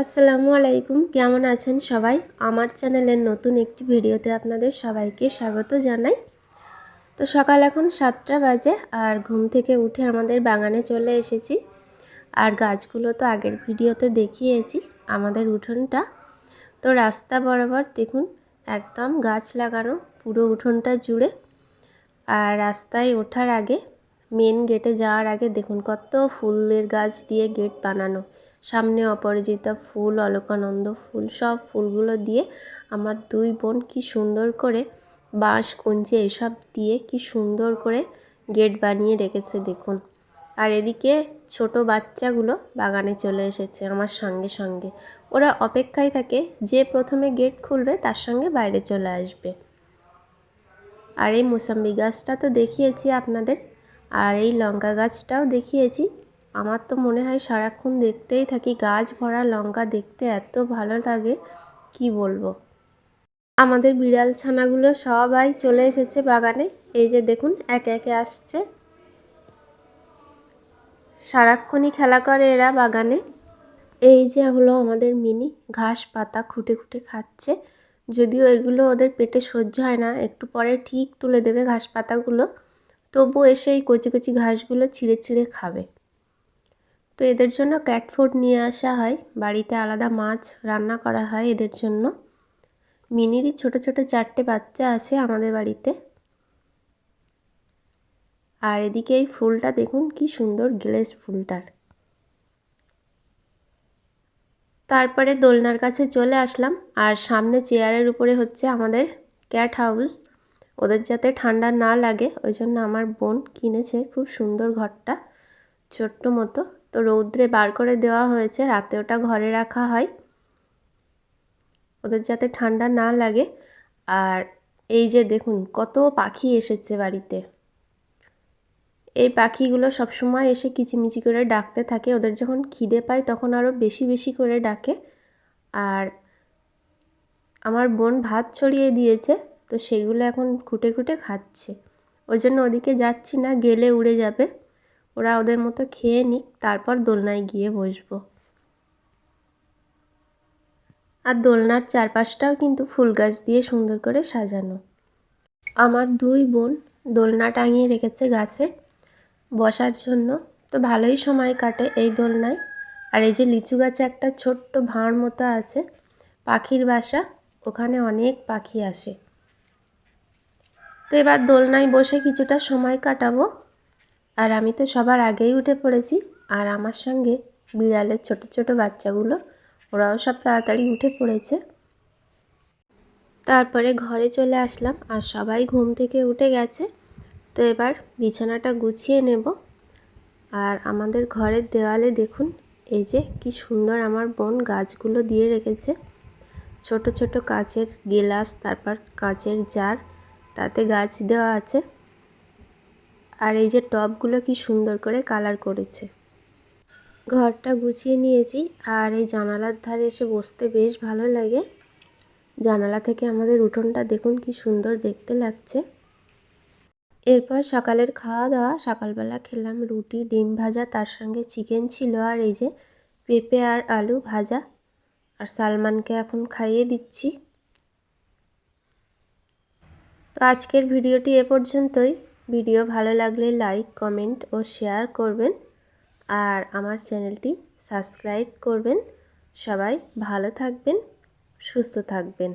আসসালামু আলাইকুম, কেমন আছেন সবাই? আমার চ্যানেলের নতুন একটি ভিডিওতে আপনাদের সবাইকে স্বাগত জানাই। তো সকাল এখন সাতটা বাজে আর ঘুম থেকে উঠে আমাদের বাগানে চলে এসেছি। আর গাছগুলো তো আগের ভিডিওতে দেখিয়েছি, আমাদের উঠোনটা। তো রাস্তা বরাবর দেখুন, একদম গাছ লাগানো, পুরো উঠোনটা জুড়ে। আর রাস্তায় ওঠার আগে মেন গেটে যাওয়ার আগে দেখুন কত ফুলের গাছ দিয়ে গেট বানানো। সামনে অপরাজিতা ফুল, অলকানন্দ ফুল, সব ফুলগুলো দিয়ে আমার দুই বোন কি সুন্দর করে বাঁশ, কুঞ্চে এসব দিয়ে কি সুন্দর করে গেট বানিয়ে রেখেছে দেখুন। আর এদিকে ছোট বাচ্চাগুলো বাগানে চলে এসেছে আমার সঙ্গে সঙ্গে। ওরা অপেক্ষায় থাকে যে প্রথমে গেট খুলবে তার সঙ্গে বাইরে চলে আসবে। আর এই মোসাম্বি গাছটা তো দেখিয়েছি আপনাদের। আর এই লঙ্কা গাছটাও দেখিয়েছি। আমার তো মনে হয় সারাক্ষণ দেখতেই থাকি, গাছ ভরা লঙ্কা দেখতে এত ভালো লাগে, কি বলব? আমাদের বিড়াল ছানাগুলো সবাই চলে এসেছে বাগানে। এই যে দেখুন, একে একে আসছে। সারাক্ষণই খেলা করে এরা বাগানে। এই যে হলো আমাদের মিনি, ঘাস পাতা খুঁটে খুঁটে খাচ্ছে। যদিও এগুলো ওদের পেটে সহ্য হয় না, একটু পরে ঠিক তুলে দেবে ঘাস পাতাগুলো। তবু এসে এই কচি কচি ঘাসগুলো ছিঁড়ে ছিঁড়ে খাবে। তো এদের জন্য ক্যাট ফুড নিয়ে আসা হয়। বাড়িতে আলাদা মাছ রান্না করা হয় এদের জন্য। মিনিরই ছোট ছোট চারটে বাচ্চা আছে আমাদের বাড়িতে। আর এদিকে এই ফুলটা দেখুন, কি সুন্দর গ্লেস ফুলটার। তারপরে দোলনার কাছে চলে আসলাম। আর সামনে চেয়ারের উপরে হচ্ছে আমাদের ক্যাট হাউস ওদের যাতে ঠান্ডা না লাগে, ওই জন্য আমার বোন কিনেছে খুব সুন্দর ঘরটা, ছোট্ট মতো। তো রৌদ্রে বার করে দেওয়া হয়েছে, রাতে ওটা ঘরে রাখা হয়। ওদের যাতে ঠান্ডা না লাগে। আর এই যে দেখুন, কত পাখি এসেছে বাড়িতে। এই পাখিগুলো সবসময় এসে কিচিমিচি করে ডাকতে থাকে। ওদের যখন খিদে পায়, তখন আরও বেশি বেশি করে ডাকে। আর আমার বোন ভাত ছড়িয়ে দিয়েছে। তো সেগুলো এখন খুঁটে খুঁটে খাচ্ছে। ওই জন্য ওদিকে যাচ্ছি না, গেলে উড়ে যাবে। ওরা ওদের মতো খেয়ে নিক, তারপর দোলনায় গিয়ে বসবো। আর দোলনার চারপাশটাও কিন্তু ফুল গাছ দিয়ে সুন্দর করে সাজানো। আমার দুই বোন দোলনা টাঙিয়ে রেখেছে গাছে বসার জন্য। তো ভালোই সময় কাটে এই দোলনায়। আর এই যে লিচু গাছে একটা ছোট্ট ভাঁড় মতো আছে, পাখির বাসা, ওখানে অনেক পাখি আসে। তো এবার দোলনায় বসে কিছুটা সময় কাটাবো। আর আমি তো সবার আগেই উঠে পড়েছি। আর আমার সঙ্গে বিড়ালের ছোট ছোট বাচ্চাগুলো, ওরাও সব তাড়াতাড়ি উঠে পড়েছে। তারপরে ঘরে চলে আসলাম আর সবাই ঘুম থেকে উঠে গেছে। তো এবার বিছানাটা গুছিয়ে নেব। আর আমাদের ঘরের দেওয়ালে দেখুন, এই যে কি সুন্দর আমার বোন গাছগুলো দিয়ে রেখেছে। ছোট ছোট কাচের গেলাস, তারপর কাচের জার তাতে গাছ দেওয়া আছে। আর এই যে টবগুলো কি সুন্দর করে কালার করেছে। ঘরটা গুছিয়ে নিয়েছি আর এই জানালার ধারে এসে বসতে বেশ ভালো লাগে। জানালা থেকে আমাদের উঠোনটা দেখুন কি সুন্দর দেখতে লাগছে। এরপর সকালের খাওয়া দাওয়া সকালবেলা খেলাম রুটি, ডিম ভাজা, তার সঙ্গে চিকেন ছিল আর এই যে পেঁপে আর আলু ভাজা। আর সালমানকে এখন খাইয়ে দিচ্ছি। তো আজকের ভিডিওটি এ পর্যন্তই। ভিডিও ভালো লাগলে লাইক, কমেন্ট ও শেয়ার করবেন। আর আমার চ্যানেলটি সাবস্ক্রাইব করবেন। সবাই ভালো থাকবেন, সুস্থ থাকবেন।